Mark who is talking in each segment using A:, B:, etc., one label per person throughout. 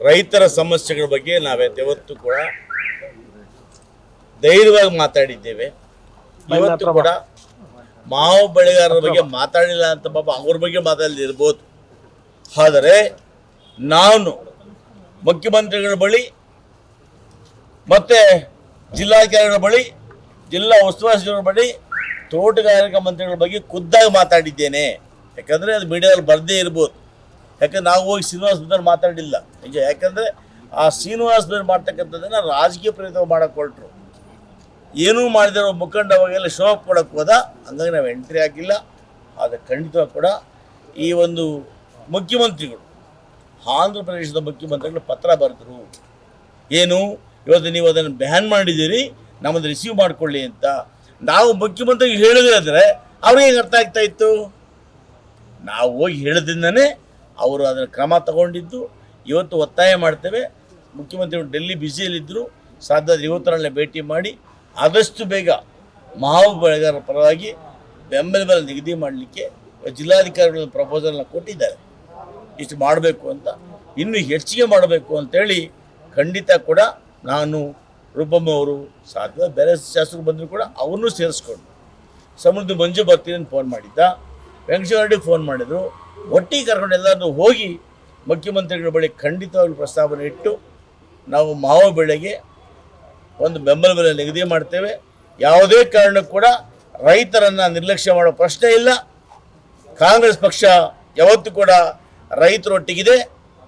A: ರೈತರ ಸಮಸ್ಯೆಗಳ ಬಗ್ಗೆ ನಾವ್ಯಾವತ್ತು ಕೂಡ ಧೈರ್ಯವಾಗಿ ಮಾತಾಡಿದ್ದೇವೆ. ಇವತ್ತು ಕೂಡ ಮಾವು ಬೆಳೆಗಾರರ ಬಗ್ಗೆ ಮಾತಾಡಿಲ್ಲ ಅಂತ ಪಾಪ ಅವ್ರ ಬಗ್ಗೆ ಮಾತಾಡಲಿರ್ಬೋದು ಆದರೆ ನಾನು ಮುಖ್ಯಮಂತ್ರಿಗಳ ಬಳಿ ಮತ್ತೆ ಜಿಲ್ಲಾಧಿಕಾರಿಗಳ ಬಳಿ ಜಿಲ್ಲಾ ಉಸ್ತುವಾರಿಗಳ ಬಳಿ ತೋಟಗಾರಿಕಾ ಮಂತ್ರಿಗಳ ಬಗ್ಗೆ ಖುದ್ದಾಗಿ ಮಾತಾಡಿದ್ದೇನೆ. ಯಾಕಂದರೆ ಅದು ಮೀಡಿಯಾದಲ್ಲಿ ಬರದೇ ಇರ್ಬೋದು. ಯಾಕಂದ್ರೆ ನಾವು ಹೋಗಿ ಶ್ರೀನಿವಾಸ ಮಾತಾಡಿಲ್ಲ. ನಿಜ. ಯಾಕಂದರೆ ಆ ಶ್ರೀನಿವಾಸ ಬೇರೆ ಮಾಡ್ತಕ್ಕಂಥದ್ದನ್ನು ರಾಜಕೀಯ ಪ್ರಯತ್ನ ಮಾಡಕ್ಕೆ ಹೊರಟ್ರು. ಏನೂ ಮಾಡಿದಿರೋ ಮುಖಂಡ ಅವಾಗೆಲ್ಲ ಶೋ ಕೊಡೋಕ್ಕೆ ಹೋದ, ಹಂಗಾಗಿ ನಾವು ಎಂಟ್ರಿ ಆಗಿಲ್ಲ. ಆದರೆ ಖಂಡಿತ ಕೂಡ ಈ ಒಂದು ಮುಖ್ಯಮಂತ್ರಿಗಳು, ಆಂಧ್ರ ಪ್ರದೇಶದ ಮುಖ್ಯಮಂತ್ರಿಗಳು ಪತ್ರ ಬರೆದರು. ಏನು? ಇವತ್ತು ನೀವು ಅದನ್ನು ಬ್ಯಾನ್ ಮಾಡಿದ್ದೀರಿ, ನಮ್ಮದು ರಿಸೀವ್ ಮಾಡಿಕೊಳ್ಳಿ ಅಂತ. ನಾವು ಮುಖ್ಯಮಂತ್ರಿಗೆ ಹೇಳಿದ್ರೆ ಅವ್ರಿಗೆ ಅರ್ಥ ಆಗ್ತಾ ಇತ್ತು? ನಾವು ಹೋಗಿ ಹೇಳಿದ್ರಿಂದನೇ ಅವರು ಅದರ ಕ್ರಮ ತಗೊಂಡಿದ್ದು. ಇವತ್ತು ಒತ್ತಾಯ ಮಾಡ್ತೇವೆ. ಮುಖ್ಯಮಂತ್ರಿಗಳು ಡೆಲ್ಲಿ ಬ್ಯುಸಿಯಲ್ಲಿದ್ದರು. ಸಾಧ್ಯ ಇವತ್ತರಲ್ಲೇ ಭೇಟಿ ಮಾಡಿ ಆದಷ್ಟು ಬೇಗ ಮಾವು ಬೆಳೆಗಾರರ ಪರವಾಗಿ ಬೆಂಬಲ ಬೆಲೆ ನಿಗದಿ ಮಾಡಲಿಕ್ಕೆ ಜಿಲ್ಲಾಧಿಕಾರಿಗಳ ಪ್ರಪೋಸಲ್ನ ಕೊಟ್ಟಿದ್ದಾರೆ. ಇಷ್ಟು ಮಾಡಬೇಕು ಅಂತ. ಇನ್ನೂ ಹೆಚ್ಚಿಗೆ ಮಾಡಬೇಕು ಅಂತೇಳಿ ಖಂಡಿತ ಕೂಡ ನಾನು ರೂಪಮ್ಮ ಅವರು ಸಾಧ್ಯ ಬೇರೆ ಶಾಸಕರು ಬಂದರೂ ಕೂಡ ಅವರನ್ನು ಸೇರಿಸ್ಕೊಂಡು ಸಮೃದ್ಧಿ ಮಂಜು ಬರ್ತೀನಿ ಫೋನ್ ಮಾಡಿದ್ದ. ವೆಂಕಟೇಶ್ವರ ಫೋನ್ ಮಾಡಿದರು. ಒಟ್ಟಿಗೆ ಕರ್ಕೊಂಡು ಎಲ್ಲರನ್ನೂ ಹೋಗಿ ಮುಖ್ಯಮಂತ್ರಿಗಳ ಬಳಿ ಖಂಡಿತವಾಗಿ ಪ್ರಸ್ತಾವನೆ ಇಟ್ಟು ನಾವು ಮಾವು ಬೆಳೆಗೆ ಒಂದು ಬೆಂಬಲ ಬೆಲೆ ನಿಗದಿ ಮಾಡ್ತೇವೆ. ಯಾವುದೇ ಕಾರಣಕ್ಕೂ ಕೂಡ ರೈತರನ್ನು ನಿರ್ಲಕ್ಷ್ಯ ಮಾಡೋ ಪ್ರಶ್ನೆ ಇಲ್ಲ. ಕಾಂಗ್ರೆಸ್ ಪಕ್ಷ ಯಾವತ್ತೂ ಕೂಡ ರೈತರೊಟ್ಟಿಗಿದೆ.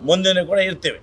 A: ಮುಂದಿನ ಕೂಡ ಇರ್ತೇವೆ.